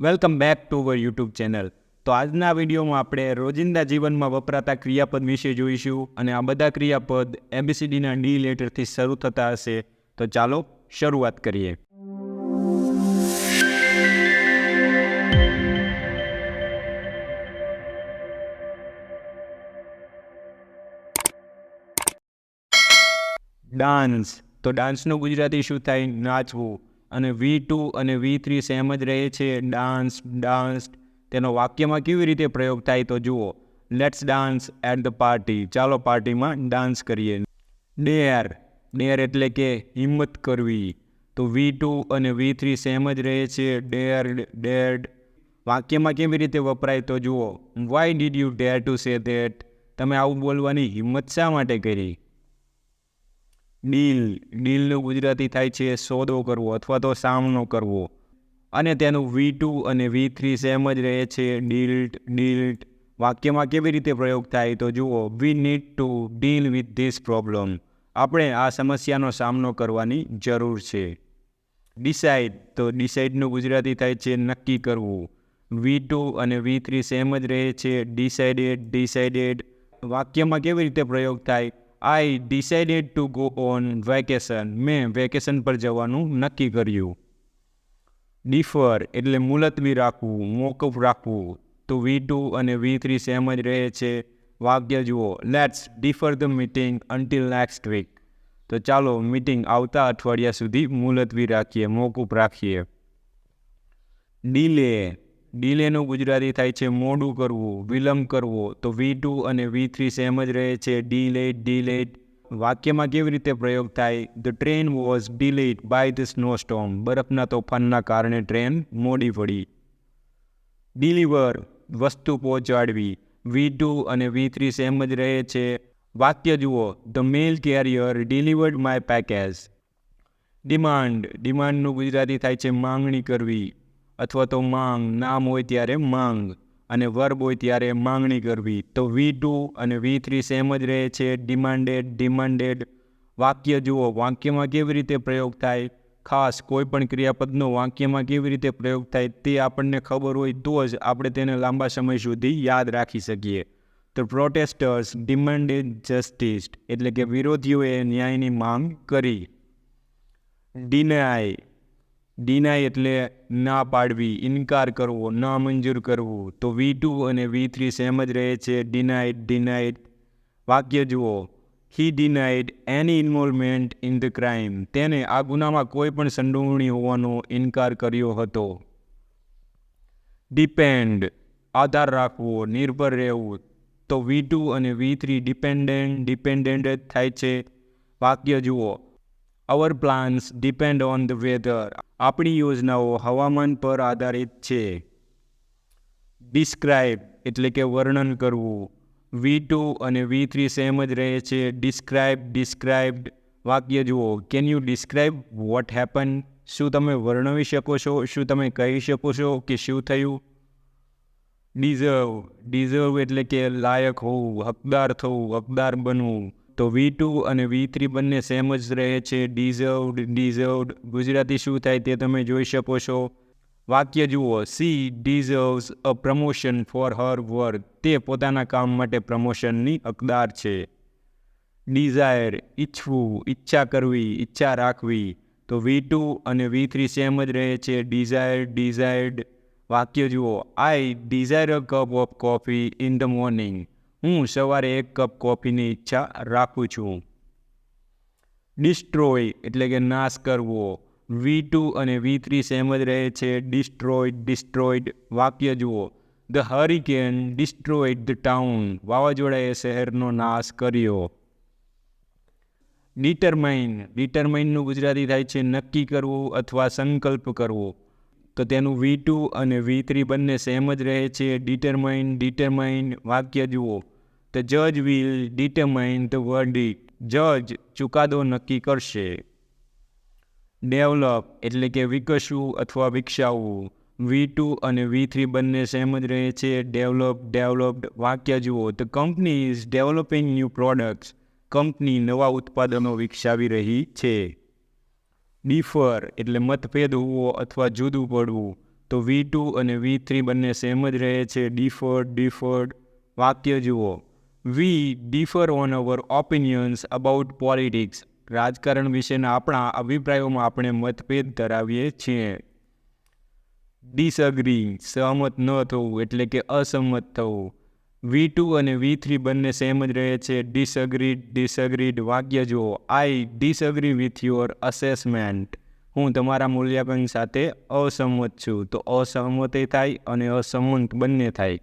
Welcome back to our YouTube channel તો આજના વિડીયોમાં આપણે રોજિંદા જીવનમાં વપરાતા ક્રિયાપદ વિશે જોઈશું અને આ બધા ક્રિયાપદ એબીસીડીના ડી લેટરથી શરૂ થતા હશે. તો ચાલો શરૂઆત કરીએ. ડાન્સ તો ડાન્સનું ગુજરાતી શું થાય? નાચવું. અને વી ટુ અને વી થ્રી સેમ જ રહે છે. ડાન્સ ડાન્સ તેનો વાક્યમાં કેવી રીતે પ્રયોગ થાય તો જુઓ. Let's dance at the party ચાલો પાર્ટીમાં ડાન્સ કરીએ. ડેર ડેર એટલે કે હિંમત કરવી. તો વી ટુ અને વી થ્રી સેમ જ રહે છે. ડેર ડેડ વાક્યમાં કેવી રીતે વપરાય તો જુઓ. Why did you dare to say that તમે આવું બોલવાની હિંમત શા માટે કરી? ડીલ, ડીલનું ગુજરાતી થાય છે સોદો કરવો અથવા તો સામનો કરવો. અને તેનું વી ટુ અને વી થ્રી સેમ જ રહે છે ડીલ્ટ ડીલ્ટ. વાક્યમાં કેવી રીતે પ્રયોગ થાય તો જુઓ, we need to deal with this problem. આપણે આ સમસ્યાનો સામનો કરવાની જરૂર છે. ડિસાઇડ, તો ડિસાઇડનું ગુજરાતી થાય છે નક્કી કરવું. વી ટુ અને વી થ્રી સેમ જ રહે છે ડિસાઇડેડ ડિસાઇડેડ. વાક્યમાં કેવી રીતે પ્રયોગ થાય I decided to go on vacation મેં વેકેશન પર જવાનું નક્કી કર્યું. ડિફર એટલે મુલતવી રાખવું, મોકૂફ રાખવું. તો વી ટુ અને વી થ્રી સેમ જ રહે છે. વાક્ય જુઓ. Let's defer the meeting until next week તો ચાલો મીટિંગ આવતા અઠવાડિયા સુધી મુલતવી રાખીએ, મોકૂફ રાખીએ. ડીલે ડીલેનું ગુજરાતી થાય છે મોડું કરવું, વિલંબ કરવો. તો વી ટુ અને વી થ્રી સેમ જ રહે છે. Delayed delayed. વાક્યમાં કેવી રીતે પ્રયોગ થાય? The train was delayed by the snow storm બરફના તોફાનના કારણે ટ્રેન મોડી પડી. ડિલિવર, વસ્તુ પહોંચાડવી. વી ટુ અને વી થ્રી સેમ જ રહે છે. વાક્ય જુઓ. The mail carrier delivered my package. Demand. ડિમાન્ડનું Gujarati થાય છે માંગણી કરવી. અથવા તો માંગ, નામ હોય ત્યારે માંગ અને વર્બ હોય ત્યારે માંગણી કરવી. તો વી ટુ અને વી થ્રી સેમ જ રહે છે. ડિમાન્ડેડ ડિમાન્ડેડ વાક્ય જુઓ, વાક્યમાં કેવી રીતે પ્રયોગ થાય? ખાસ કોઈ પણ ક્રિયાપદનો વાક્યમાં કેવી રીતે પ્રયોગ થાય તે આપણને ખબર હોય તો જ આપણે તેને લાંબા સમય સુધી યાદ રાખી શકીએ. તો પ્રોટેસ્ટર્સ ડિમાન્ડેડ જસ્ટિસ એટલે કે વિરોધીઓએ ન્યાયની માંગ કરી. ડિનાય ડિનાય એટલે ના પાડવી, ઇનકાર કરવો, ના મંજૂર કરવું. તો વી ટુ અને વી થ્રી સેમ જ રહે છે. ડિનાઇડ ડિનાઇડ વાક્ય જુઓ. He denied any involvement in the crime તેને આ ગુનામાં કોઈ પણ સંડોવણી હોવાનો ઇનકાર કર્યો હતો. ડિપેન્ડ આધાર રાખવો, નિર્ભર રહેવું. તો વી ટુ અને વી થ્રી ડિપેન્ડન્ટ ડિપેન્ડન્ટ જ થાય છે. વાક્ય જુઓ. Our plans depend on the weather આપણી યોજનાઓ હવામાન પર આધારિત છે. ડિસ્ક્રાઇબ એટલે કે વર્ણન કરવું. વી ટુ અને વી થ્રી સેમ જ રહે છે. ડિસ્ક્રાઇબ ડિસ્ક્રાઇબ્ડ વાક્ય જુઓ. Can you describe what happen શું તમે વર્ણવી શકો છો? શું તમે કહી શકો છો કે શું થયું? ડિઝર્વ ડિઝર્વ એટલે કે લાયક હોવું, હકદાર થવું, હકદાર બનવું. તો વી ટુ અને વી થ્રી બંને સેમ જ રહે છે. ડિઝર્વડ ડિઝર્વડ. ગુજરાતી શું થાય તે તમે જોઈ શકો છો. વાક્ય જુઓ. She deserves a promotion for her work તે પોતાના કામ માટે પ્રમોશનની હકદાર છે. ડિઝાયર, ઈચ્છવું, ઈચ્છા કરવી, ઈચ્છા રાખવી. તો વી ટુ અને વી થ્રી સેમ જ રહે છે. Desire, desired. વાક્ય જુઓ. I desire a cup of coffee in the morning. હું સવારે એક કપ કોફીની ઈચ્છા રાખું છું. ડિસ્ટ્રોય એટલે કે નાશ કરવો. વી ટુ અને વી થ્રી સેમ જ રહે છે. ડિસ્ટ્રોઈડ ડિસ્ટ્રોઈડ વાક્ય જુઓ. The hurricane destroyed the town વાવાઝોડાએ શહેરનો નાશ કર્યો. ડિટરમાઇન ડિટરમાઇનનું ગુજરાતી થાય છે નક્કી કરવું અથવા સંકલ્પ કરવો. તો તેનું વી ટુ અને વી થ્રી બંને સેમ જ રહે છે. ડિટરમાઇન ડિટરમાઇન વાક્ય જુઓ. ધ જજ વિલ ડિટરમાઇન ધ વર્ડિક જજ ચુકાદો નક્કી કરશે. ડેવલપ એટલે કે વિકસવું અથવા વિકસાવવું. વી ટુ અને વી થ્રી બંને સેમ જ રહે છે. ડેવલપ ડેવલપ્ડ વાક્ય જુઓ. The company is developing new products company નવા ઉત્પાદનો વિકસાવી રહી છે. ડિફર એટલે મતભેદ હોવો અથવા જુદું પડવું. તો વી ટુ અને વી થ્રી બંને સેમ જ રહે છે. ડિફર્ડ ડિફર્ડ વાક્ય જુઓ. We differ on our opinions about politics રાજકારણ વિશેના આપણા અભિપ્રાયોમાં આપણે મતભેદ ધરાવીએ છીએ. ડિસઅગ્રી સહમત ન થવું એટલે કે અસંમત થવું. વી ટુ અને વી થ્રી બંને સેમ જ રહે છે. ડિસઅગ્રીડ ડિસઅગ્રીડ વાક્ય જુઓ. I disagree with your assessment હું તમારા મૂલ્યાંકન સાથે અસંમત છું. તો અસહમત થાય અને અસંમત બંને થાય.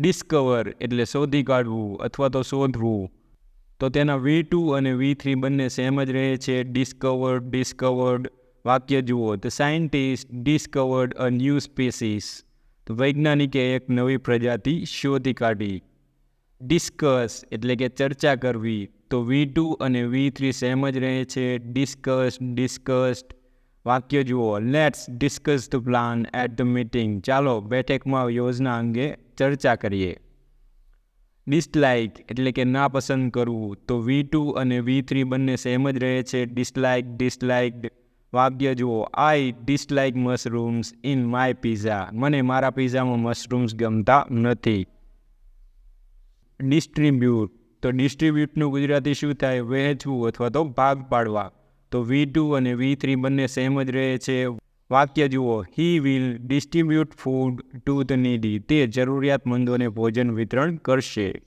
ડિસ્કવર એટલે શોધી કાઢવું અથવા તો શોધવું. તો તેના વી ટુ અને વી થ્રી બંને સેમ જ રહે છે. ડિસ્કવર્ડ ડિસ્કવર્ડ વાક્ય જુઓ. તો scientist discovered a new species તો વૈજ્ઞાનિકે એક નવી પ્રજાતિ શોધી કાઢી. ડિસ્કસ એટલે કે ચર્ચા કરવી. તો વી ટુ અને વી થ્રી સેમ જ રહે છે. ડિસ્કસ, ડિસ્કસ્ડ વાક્ય જુઓ. Let's discuss the plan at the meeting ચાલો, બેઠકમાં યોજના અંગે ચર્ચા કરીએ. ડિસલાઇક એટલે કે ના પસંદ કરવું. તો વી ટુ અને વી થ્રી બંને સેમ જ રહે છે. Dislike, disliked. વાક્ય જુઓ. I dislike mushrooms in my pizza. મને મારા પીઝામાં મશરૂમ્સ ગમતા નથી. ડિસ્ટ્રીબ્યુટ. તો ડિસ્ટ્રીબ્યુટનું ગુજરાતી શું થાય? વહેંચવું અથવા તો ભાગ પાડવા. તો વી ટુ અને વી થ્રી બંને સેમ જ રહે છે. વાક્ય જુઓ he will distribute food to the needy તે જરૂરિયાતમંદોને ભોજન વિતરણ કરશે.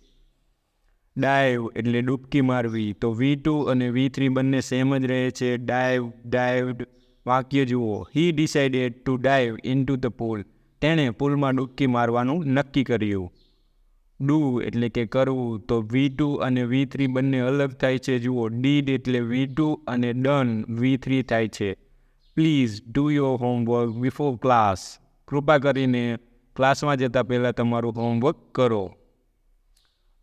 ડાઈવ એટલે ડૂબકી મારવી. તો વી ટુ અને વી થ્રી બંને સેમ જ રહે છે. ડાઈવ ડાઈવડ વાક્ય જુઓ he decided to dive into the pool તેણે પુલમાં ડૂબકી મારવાનું નક્કી કર્યું. ડુ એટલે કે કરવું. તો વી ટુ અને વી થ્રી બંને અલગ થાય છે. જુઓ ડીડ એટલે વી ટુ અને ડન વી થ્રી થાય છે. Please do your homework before class કૃપા કરીને ક્લાસમાં જતાં પહેલાં તમારું હોમવર્ક કરો.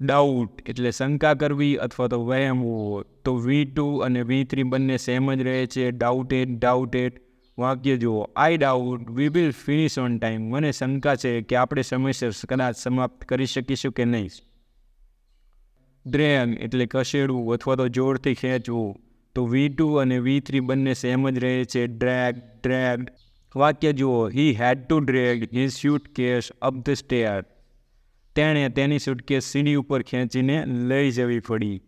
ડાઉટ એટલે શંકા કરવી અથવા તો વહેમવું તો વી ટુ અને વી થ્રી બંને સેમ જ રહે છે. ડાઉટેડ ડાઉટેડ વાક્ય જુઓ. I doubt we will finish on time મને શંકા છે કે આપણે સમયસર કદાચ સમાપ્ત કરી શકીશું કે નહીં. ડ્રેન એટલે કસેડવું અથવા તો જોરથી ખેંચવું. તો વી ટુ અને વી થ્રી બંને સેમ જ રહે છે. ડ્રેગ ડ્રેગ વાક્ય જુઓ. He had to drag his suitcase up the stair તેણે તેની સુટકેસ સીડી ઉપર ખેંચીને લઈ જવી પડી.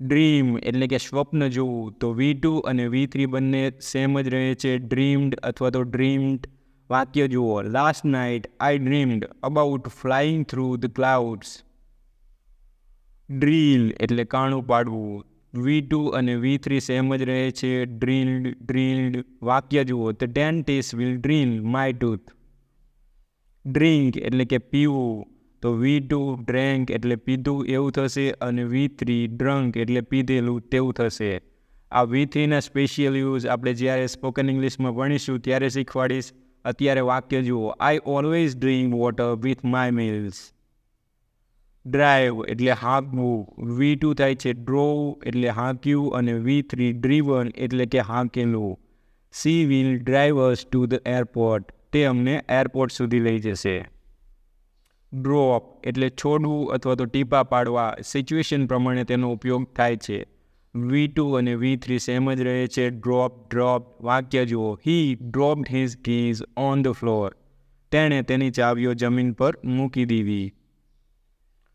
ડ્રીમ એટલે કે સ્વપ્ન જોવું. તો વી ટુ અને વી થ્રી બંને સેમ જ રહે છે. ડ્રીમ્ડ અથવા તો ડ્રીમ્ડ વાક્ય જુઓ. Last night I dreamed about flying through the clouds drill એટલે કાણું પાડવું. વી ટુ અને વી થ્રી સેમ જ રહે છે. ડ્રીલ્ડ ડ્રીલ્ડ, વાક્ય જુઓ. The dentist will drill my tooth drink એટલે કે પીવું. તો વી ટુ ડ્રેન્ક એટલે પીધું એવું થશે અને વી થ્રી ડ્રંક એટલે પીધેલું તેવું થશે. આ વી થ્રીના સ્પેશિયલ યુઝ આપણે જ્યારે સ્પોકન ઇંગ્લિશમાં ભણીશું ત્યારે શીખવાડીશ. અત્યારે વાક્ય જુઓ. I always drink water with my meals drive એટલે હાંકવું વી ટુ થાય છે ડ્રોવ એટલે હાંક્યું અને વી થ્રી ડ્રીવન એટલે કે હાંકેલું. She will drive us to the airport તે અમને એરપોર્ટ સુધી લઈ જશે. ડ્રોપ એટલે છોડવું અથવા તો ટીપા પાડવા. સિચ્યુએશન પ્રમાણે તેનો ઉપયોગ થાય છે. વી ટુ અને વી થ્રી સેમ જ રહે છે. ડ્રોપ ડ્રોપ વાક્ય જુઓ. He dropped his keys on the floor તેણે તેની ચાવીઓ જમીન પર મૂકી દીધી.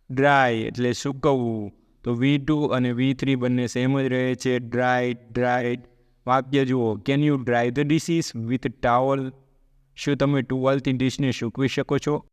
ડ્રાય એટલે સૂકવવું. તો વી ટુ અને વી થ્રી બંને સેમ જ રહે છે. ડ્રાય ડ્રાય વાક્ય જુઓ. Can you dry the dishes with towel શું તમે ટુવાલથી ડીશને સૂકવી શકો છો?